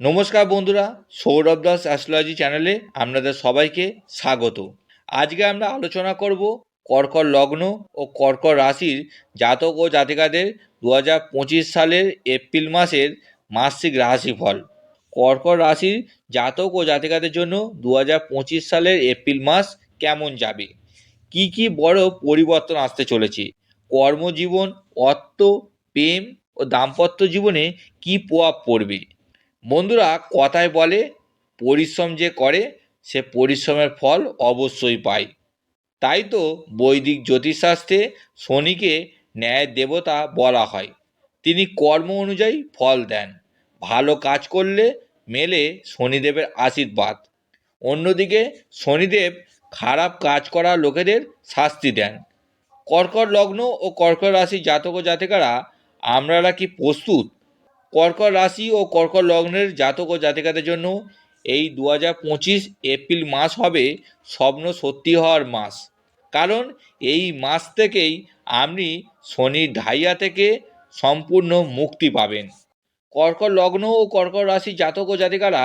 নমস্কার বন্ধুরা, সৌরভ দাস অ্যাস্ট্রোলজি চ্যানেলে আপনাদের সবাইকে স্বাগত। আজকে আমরা আলোচনা করব কর্কর লগ্ন ও কর্কর রাশির জাতক ও জাতিকাদের দু হাজার পঁচিশ সালের এপ্রিল মাসের মাসিক রাশিফল। কর্কর রাশির জাতক ও জাতিকাদের জন্য দু হাজার পঁচিশ সালের এপ্রিল মাস কেমন যাবে? কি কি বড় পরিবর্তন আসতে চলেছে? কর্মজীবন, অর্থ, প্রেম ও দাম্পত্য জীবনে কি প্রভাব পড়বে? বন্ধুরা কথায় বলে, পরিশ্রম যে করে, সে পরিশ্রমের ফল অবশ্যই পায়। তাই তো বৈদিক জ্যোতিষশাস্ত্রে শনিকে ন্যায় দেবতা বলা হয়। তিনি কর্ম অনুযায়ী ফল দেন। ভালো কাজ করলে মেলে শনিদেবের আশীর্বাদ। অন্যদিকে শনিদেব খারাপ কাজ করা লোকেদের শাস্তি দেন। কর্কট লগ্ন ও কর্কট রাশি জাতক জাতিকারা আপনারা কি প্রস্তুত? কর্কট রাশি ও কর্কট লগ্নের জাতক ও জাতিকাদের জন্য এই দু পঁচিশ এপ্রিল মাস হবে স্বপ্ন সত্যি হওয়ার মাস। কারণ এই মাস থেকেই আপনি শনির ঢাইয়া থেকে সম্পূর্ণ মুক্তি পাবেন। কর্কট লগ্ন ও কর্কট রাশি জাতক ও জাতিকারা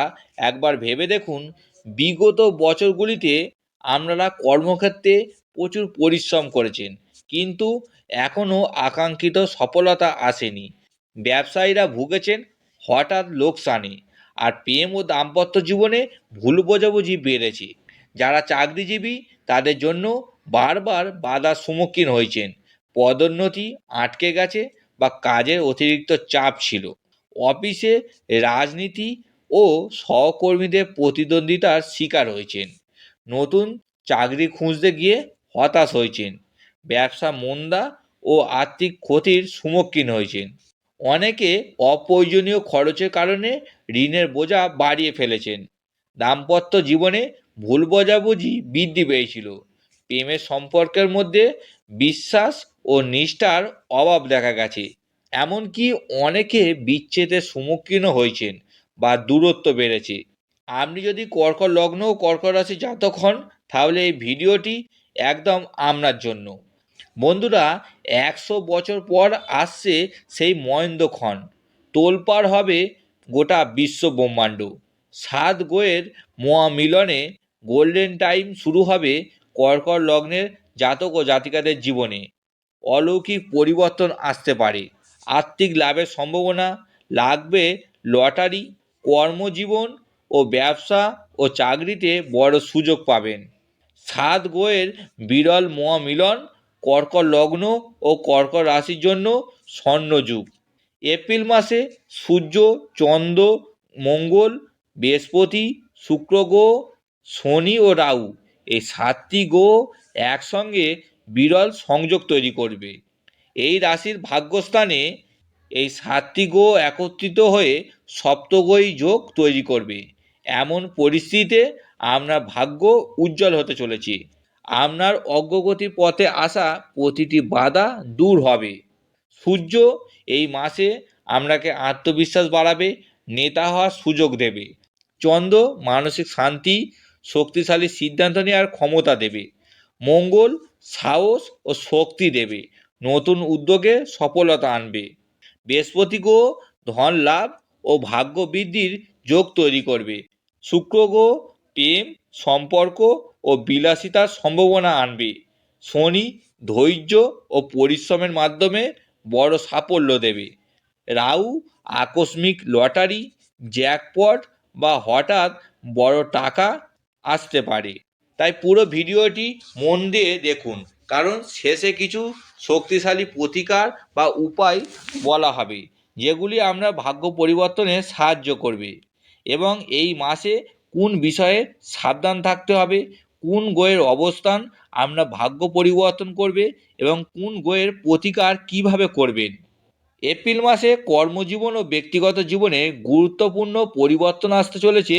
একবার ভেবে দেখুন, বিগত বছরগুলিতে আপনারা কর্মক্ষেত্রে প্রচুর পরিশ্রম করেছেন, কিন্তু এখনও আকাঙ্ক্ষিত সফলতা আসেনি। ব্যবসায়ীরা ভুগেছেন হঠাৎ লোকসানে আর প্রেম ও দাম্পত্য জীবনে ভুল বোঝাবুঝি বেড়েছে। যারা চাকরিজীবী, তাদের জন্য বারবার বাধার সম্মুখীন হয়েছেন। পদোন্নতি আটকে গেছে বা কাজের অতিরিক্ত চাপ ছিল। অফিসে রাজনীতি ও সহকর্মীদের প্রতিদ্বন্দ্বিতার শিকার হয়েছেন। নতুন চাকরি খুঁজতে গিয়ে হতাশ হয়েছেন। ব্যবসা মন্দা ও আর্থিক ক্ষতির সম্মুখীন হয়েছেন। অনেকে অপ্রয়োজনীয় খরচের কারণে ঋণের বোঝা বাড়িয়ে ফেলেছেন। দাম্পত্য জীবনে ভুল বোঝাবুঝি বৃদ্ধি পেয়েছিল। প্রেমের সম্পর্কের মধ্যে বিশ্বাস ও নিষ্ঠার অভাব দেখা গেছে। এমনকি অনেকে বিচ্ছেদের সম্মুখীনও হয়েছেন বা দূরত্ব বেড়েছে। আপনি যদি কর্কট লগ্ন ও কর্কট রাশি জাতক হন, তাহলে এই ভিডিওটি একদম আপনার জন্য। বন্ধুরা, একশো বছর পর আসছে সেই মহেন্দ্রক্ষণ। তোলপাড় হবে গোটা বিশ্ব ব্রহ্মাণ্ড। সাত গোয়ের মহামিলনে গোল্ডেন টাইম শুরু হবে কর্কট লগ্নের জাতক ও জাতিকাদের জীবনে। অলৌকিক পরিবর্তন আসতে পারে। আর্থিক লাভের সম্ভাবনা লাগবে লটারি, কর্মজীবন ও ব্যবসা ও চাকরিতে বড় সুযোগ পাবেন। সাত গোয়ের বিরল মহামিলন কর্কট লগ্ন ও কর্কট রাশির জন্য স্বর্ণযুগ। এপ্রিল মাসে সূর্য, চন্দ্র, মঙ্গল, বৃহস্পতি, শুক্র, গ্রহ, শনি ও রাহু এই সাতটি গ্রহ একসঙ্গে বিরল সংযোগ তৈরি করবে। এই রাশির ভাগ্যস্থানে এই সাতটি গ্রহ একত্রিত হয়ে সপ্তগ্রহী যোগ তৈরি করবে। এমন পরিস্থিতিতে আপনার ভাগ্য উজ্জ্বল হতে চলেছে। আপনার অগ্রগতির পথে আসা প্রতিটি বাধা দূর হবে। সূর্য এই মাসে আপনাকে আত্মবিশ্বাস বাড়াবে, নেতা হওয়ার সুযোগ দেবে। চন্দ্র মানসিক শান্তি, শক্তিশালী সিদ্ধান্ত নেওয়ার ক্ষমতা দেবে। মঙ্গল সাহস ও শক্তি দেবে। নতুন উদ্যোগে সফলতা আনবে। বৃহস্পতি গ্রহ ধন লাভ ও ভাগ্য বৃদ্ধির যোগ তৈরি করবে। শুক্র গ্রহ প্রেম, সম্পর্ক ও বিলাসিতার সম্ভাবনা আনবে। শনি ধৈর্য ও পরিশ্রমের মাধ্যমে বড় সাফল্য দেবে। রাহু আকস্মিক লটারি, জ্যাকপট বা হঠাৎ বড় টাকা আসতে পারে। তাই পুরো ভিডিওটি মন দিয়ে দেখুন, কারণ শেষে কিছু শক্তিশালী প্রতিকার বা উপায় বলা হবে, যেগুলি আমরা ভাগ্য পরিবর্তনে সাহায্য করবে। এবং এই মাসে কোন বিষয়ে সাবধান থাকতে হবে, কোন গ্রহের অবস্থান আমরা ভাগ্য পরিবর্তন করবে এবং কোন গ্রহের প্রতিকার কীভাবে করবেন এপ্রিল মাসে কর্মজীবন ও ব্যক্তিগত জীবনে গুরুত্বপূর্ণ পরিবর্তন আসতে চলেছে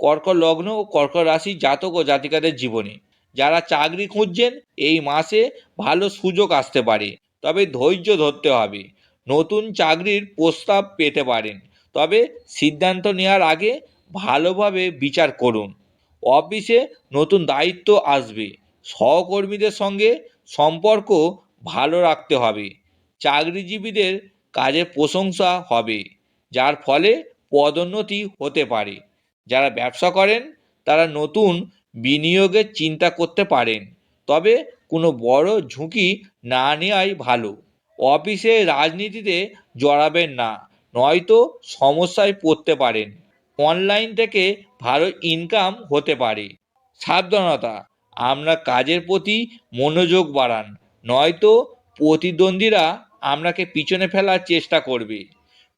কর্কট লগ্ন ও কর্কট রাশি জাতক ও জাতিকাদের জীবনে। যারা চাকরি খুঁজছেন, এই মাসে ভালো সুযোগ আসতে পারে, তবে ধৈর্য ধরতে হবে। নতুন চাকরির প্রস্তাব পেতে পারেন, তবে সিদ্ধান্ত নেওয়ার আগে ভালোভাবে বিচার করুন। অফিসে নতুন দায়িত্ব আসবে। সহকর্মীদের সঙ্গে সম্পর্ক ভালো রাখতে হবে। চাকরিজীবীদের কাজে প্রশংসা হবে, যার ফলে পদোন্নতি হতে পারে। যারা ব্যবসা করেন, তারা নতুন বিনিয়োগের চিন্তা করতে পারেন। তবে কোনো বড় ঝুঁকি না নেওয়াই ভালো। অফিসে রাজনীতিতে জড়াবেন না, নয়তো সমস্যায় পড়তে পারেন। অনলাইন থেকে ভালো ইনকাম হতে পারে। সাবধানতা আপনার কাজের প্রতি মনোযোগ বাড়ান, নয়তো প্রতিদ্বন্দ্বীরা আপনাকে পিছনে ফেলার চেষ্টা করবে।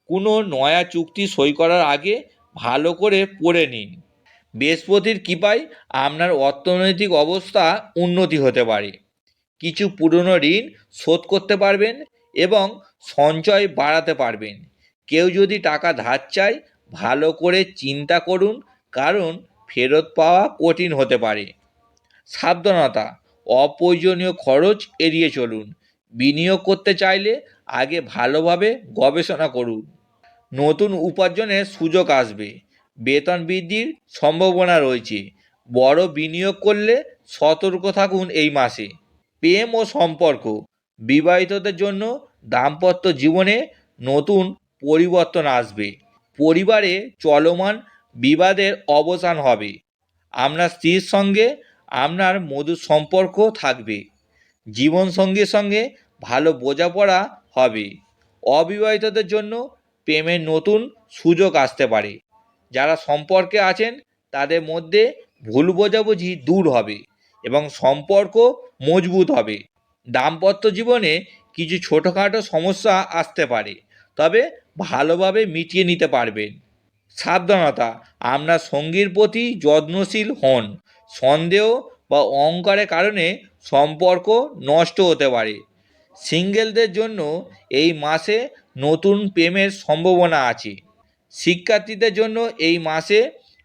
কোনো নয়া চুক্তি সই করার আগে ভালো করে পড়ে নিন। বৃহস্পতির কৃপায় আপনার অর্থনৈতিক অবস্থা উন্নতি হতে পারে। কিছু পুরনো ঋণ শোধ করতে পারবেন এবং সঞ্চয় বাড়াতে পারবেন। কেউ যদি টাকা ধার চায় ভালো করে চিন্তা করুন, কারণ ফেরত পাওয়া কঠিন হতে পারে। সাবধানতা, অপ্রয়োজনীয় খরচ এড়িয়ে চলুন। বিনিয়োগ করতে চাইলে আগে ভালোভাবে গবেষণা করুন। নতুন উপার্জনের সুযোগ আসবে। বেতন বৃদ্ধির সম্ভাবনা রয়েছে। বড় বিনিয়োগ করলে সতর্ক থাকুন এই মাসে। প্রেম ও সম্পর্ক, বিবাহিতদের জন্য দাম্পত্য জীবনে নতুন পরিবর্তন আসবে। পরিবারে চলমান বিবাদের অবসান হবে। আপনার স্ত্রীর সঙ্গে আপনার মধুর সম্পর্ক থাকবে। জীবন জীবনসঙ্গীর সঙ্গে ভালো বোঝাপড়া হবে। অবিবাহিতদের জন্য প্রেমের নতুন সুযোগ আসতে পারে। যারা সম্পর্কে আছেন, তাদের মধ্যে ভুল বোঝাবুঝি দূর হবে এবং সম্পর্ক মজবুত হবে। দাম্পত্য জীবনে কিছু ছোটোখাটো সমস্যা আসতে পারে। তবে ভালোভাবে মিটিয়ে নিতে পারবেন। সাবধানতা আপনার সঙ্গীর প্রতি যত্নশীল হন। সন্দেহ বা অহংকারের কারণে সম্পর্ক নষ্ট হতে পারে। সিঙ্গেলদের জন্য এই মাসে নতুন প্রেমের সম্ভাবনা আছে। শিক্ষার্থীদের জন্য এই মাসে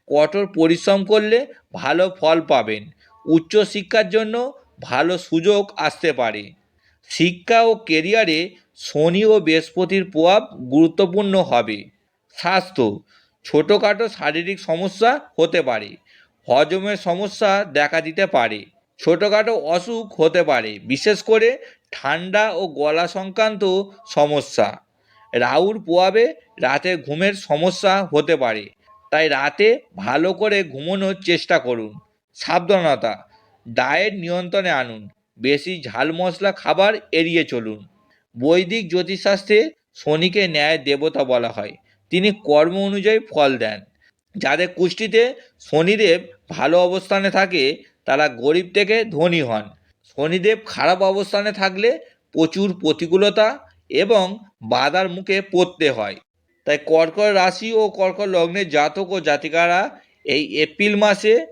কঠোর পরিশ্রম করলে ভালো ফল পাবেন। উচ্চশিক্ষার জন্য ভালো সুযোগ আসতে পারে। শিক্ষা ও কেরিয়ারে শনি ও বৃহস্পতির প্রভাব গুরুত্বপূর্ণ হবে। স্বাস্থ্য, ছোটোখাটো শারীরিক সমস্যা হতে পারে, হজমের সমস্যা দেখা দিতে পারে, ছোটোখাটো অসুখ হতে পারে, বিশেষ করে ঠান্ডা ও গলা সংক্রান্ত সমস্যা। রাহুর প্রভাবে রাতে ঘুমের সমস্যা হতে পারে, তাই রাতে ভালো করে ঘুমানোর চেষ্টা করুন। সাবধানতা, ডায়েট নিয়ন্ত্রণে আনুন, বেশি ঝাল মশলা খাবার এড়িয়ে চলুন। বৈদিক জ্যোতিষশাস্ত্রে শনিকে ন্যায় দেবতা বলা হয়। তিনি কর্ম অনুযায়ী ফল দেন। যাদের কুষ্টিতে শনিদেব ভালো অবস্থানে থাকে, তারা গরিব থেকে ধনী হন। শনিদেব খারাপ অবস্থানে থাকলে প্রচুর প্রতিকূলতা এবং বাধার মুখে পড়তে হয়। তাই কর্কট রাশি ও কর্কট লগ্নের জাতক ও জাতিকারা এই এপ্রিল মাসে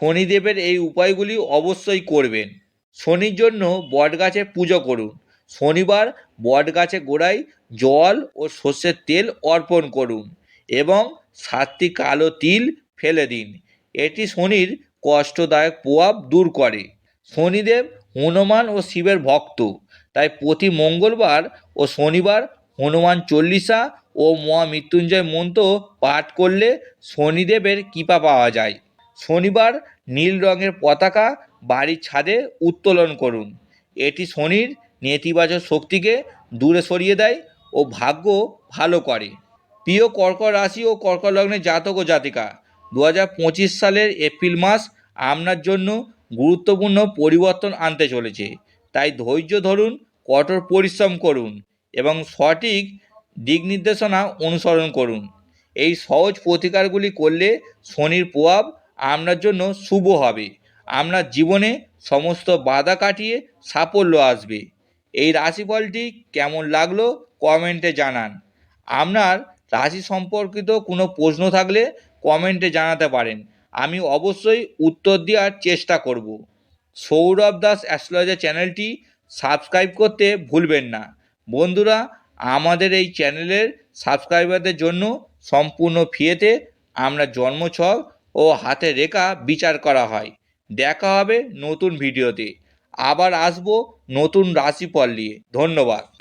শনিদেবের এই উপায়গুলি অবশ্যই করবেন। শনির জন্য বটগাছে পুজো করুন। শনিবার বটগাছে গোড়ায় জল ও সর্ষের তেল অর্পণ করুন এবং সাতটি কালো তিল ফেলে দিন। এটি শনির কষ্টদায়ক প্রভাব দূর করে। শনিদেব হনুমান ও শিবের ভক্ত। তাই প্রতি মঙ্গলবার ও শনিবার হনুমান চল্লিশা ও মহামৃত্যুঞ্জয় মন্ত্র পাঠ করলে শনিদেবের কৃপা পাওয়া যায়। শনিবার নীল রঙের পতাকা বাড়ির ছাদে উত্তোলন করুন। এটি শনির নেতিবাচক শক্তিকে দূরে সরিয়ে দেয় ও ভাগ্য ভালো করে। প্রিয় কর্কট রাশি ও কর্কট লগ্নের জাতক ও জাতিকা দু হাজার পঁচিশ সালের এপ্রিল মাস আপনার জন্য গুরুত্বপূর্ণ পরিবর্তন আনতে চলেছে। তাই ধৈর্য ধরুন, কঠোর পরিশ্রম করুন এবং সঠিক দিক নির্দেশনা অনুসরণ করুন। এই সহজ প্রতিকারগুলি করলে শনির প্রভাব আপনার জন্য শুভ হবে। আপনার জীবনে সমস্ত বাধা কাটিয়ে সাফল্য আসবে। এই রাশিফলটি কেমন লাগল কমেন্টে জানান। আপনার রাশি সম্পর্কিত কোনো প্রশ্ন থাকলে কমেন্টে জানাতে পারেন। আমি অবশ্যই উত্তর দেওয়ার চেষ্টা করব। সৌরভ দাস অ্যাস্ট্রোলজার চ্যানেলটি সাবস্ক্রাইব করতে ভুলবেন না। বন্ধুরা, আমাদের এই চ্যানেলের সাবস্ক্রাইবারদের জন্য সম্পূর্ণ ফিয়েতে আমরা জন্মছক ও হাতে রেখা বিচার করা হয়। দেখা হবে নতুন ভিডিওতে। আবার আসব নতুন রাশিফল নিয়ে। ধন্যবাদ।